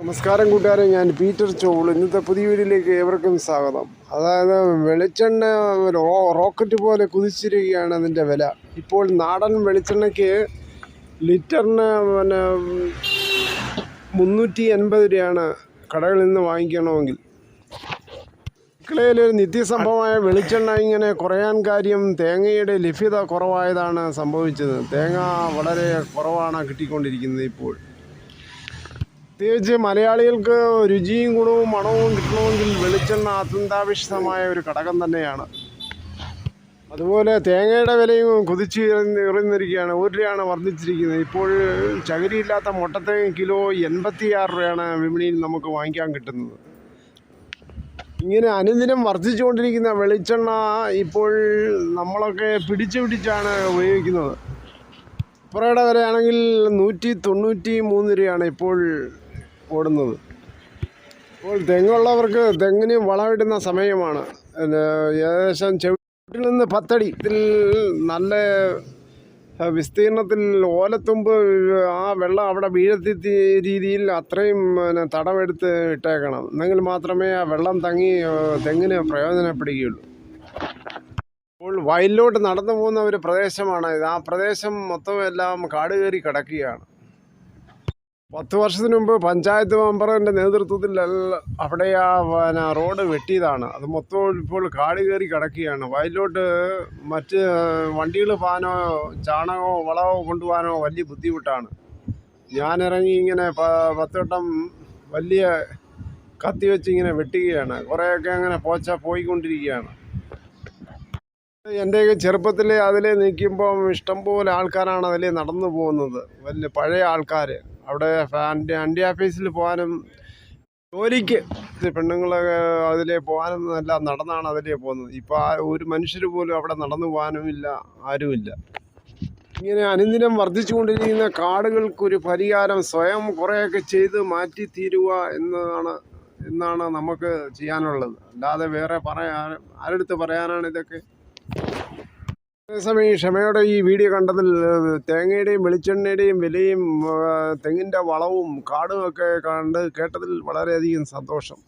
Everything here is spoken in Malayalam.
നമസ്കാരം കൂട്ടുകാരെ ഞാൻ പീറ്റർ ചോൾ ഇന്നത്തെ പുതിയ വീഡിയോയിലേക്ക് ഏവർക്കും സ്വാഗതം. അതായത് വെളിച്ചെണ്ണ റോക്കറ്റ് പോലെ കുതിച്ചിരിക്കുകയാണ് അതിന്റെ വില. ഇപ്പോൾ നാടൻ വെളിച്ചെണ്ണയ്ക്ക് ലിറ്ററിന് പിന്നെ മുന്നൂറ്റി എൺപത് രൂപയാണ് കടകളിൽ നിന്ന് വാങ്ങിക്കണമെങ്കിൽ. ഒരു നിത്യസംഭവമായ വെളിച്ചെണ്ണ ഇങ്ങനെ കുറയാൻ കാര്യം തേങ്ങയുടെ ലഭ്യത കുറവായതാണ് സംഭവിച്ചത്. തേങ്ങ വളരെ കുറവാണ് കിട്ടിക്കൊണ്ടിരിക്കുന്നത് ഇപ്പോൾ. പ്രത്യേകിച്ച് മലയാളികൾക്ക് രുചിയും ഗുണവും മണവും കിട്ടണമെങ്കിൽ വെളിച്ചെണ്ണ അത്യന്താപേക്ഷിതമായ ഒരു ഘടകം തന്നെയാണ്. അതുപോലെ തേങ്ങയുടെ വിലയും കുതിച്ച് ഇറന്നിരിക്കുകയാണ് ഒരു രൂപയാണ് വർദ്ധിച്ചിരിക്കുന്നത്. ഇപ്പോൾ ചകിരിയില്ലാത്ത മുട്ടത്തേങ്ങ കിലോ എൺപത്തിയാറ് രൂപയാണ് വിപണിയിൽ നമുക്ക് വാങ്ങിക്കാൻ കിട്ടുന്നത്. ഇങ്ങനെ അനുദിനം വർദ്ധിച്ചുകൊണ്ടിരിക്കുന്ന വെളിച്ചെണ്ണ ഇപ്പോൾ നമ്മളൊക്കെ പിടിച്ച് പിടിച്ചാണ് ഉപയോഗിക്കുന്നത്. പുറയുടെ വിലയാണെങ്കിൽ നൂറ്റി തൊണ്ണൂറ്റി മൂന്ന് രൂപയാണ് ഇപ്പോൾ ഓടുന്നത്. ഇപ്പോൾ തെങ്ങുള്ളവർക്ക് തെങ്ങിന് വളമിടുന്ന സമയമാണ്. ഏകദേശം ചെവിട്ടിൽ നിന്ന് പത്തടി. ഇതിൽ നല്ല വിസ്തീർണത്തിൽ ഓലത്തുമ്പ് ആ വെള്ളം അവിടെ വീഴത്തി രീതിയിൽ അത്രയും പിന്നെ തടമെടുത്ത് ഇട്ടേക്കണം. എന്നെങ്കിൽ മാത്രമേ ആ വെള്ളം തങ്ങി തെങ്ങിന് പ്രയോജനപ്പെടുകയുള്ളൂ. ഇപ്പോൾ വയലിലോട്ട് നടന്നു പോകുന്ന ഒരു പ്രദേശമാണ് ഇത്. ആ പ്രദേശം മൊത്തം എല്ലാം കാട് കയറി കിടക്കുകയാണ്. പത്ത് വർഷത്തിന് മുമ്പ് പഞ്ചായത്ത് മെമ്പറിന്റെ നേതൃത്വത്തിൽ അവിടെ ആ പിന്നെ റോഡ് വെട്ടിയതാണ്. അത് മൊത്തം ഇപ്പോൾ കാട് കയറി കിടക്കുകയാണ്. വയലിലോട്ട് മറ്റ് വണ്ടികൾ പോകാനോ ചാണകമോ വളമോ കൊണ്ടുപോകാനോ വലിയ ബുദ്ധിമുട്ടാണ്. ഞാനിറങ്ങി ഇങ്ങനെ പ- പത്ത് വലിയ കത്തി വെച്ച് ഇങ്ങനെ വെട്ടുകയാണ്. കുറേയൊക്കെ അങ്ങനെ പോച്ച പോയിക്കൊണ്ടിരിക്കുകയാണ്. എന്റെയൊക്കെ ചെറുപ്പത്തിൽ അതിൽ നിൽക്കുമ്പം ഇഷ്ടംപോലെ ആൾക്കാരാണ് അതിൽ നടന്നു പോകുന്നത്. വലിയ പഴയ ആൾക്കാർ അവിടെ ആന്റി ഓഫീസിൽ പോകാനും ജോലിക്ക് പെണ്ണുങ്ങളൊക്കെ അതിലേ പോകാനും എല്ലാം നടന്നാണ് അതിലേ പോകുന്നത്. ഇപ്പോൾ ഒരു മനുഷ്യർ പോലും അവിടെ നടന്നു പോകാനുമില്ല ആരുമില്ല ഇങ്ങനെ അനുദിനം വർദ്ധിച്ചുകൊണ്ടിരിക്കുന്ന കാടുകൾക്കൊരു പരിഹാരം സ്വയം കുറേയൊക്കെ ചെയ്ത് മാറ്റി തീരുക എന്നതാണ് എന്നാണ് നമുക്ക് ചെയ്യാനുള്ളത്. അല്ലാതെ വേറെ പറയാൻ ആരെടുത്ത് പറയാനാണ് ഇതൊക്കെ? അതേസമയം ഈ ക്ഷമയോടെ ഈ വീഡിയോ കണ്ടതിൽ തേങ്ങയുടെയും വെളിച്ചെണ്ണയുടെയും വിലയും തെങ്ങിന്റെ വളവും കാടും ഒക്കെ കണ്ട് കേട്ടതിൽ വളരെയധികം സന്തോഷം.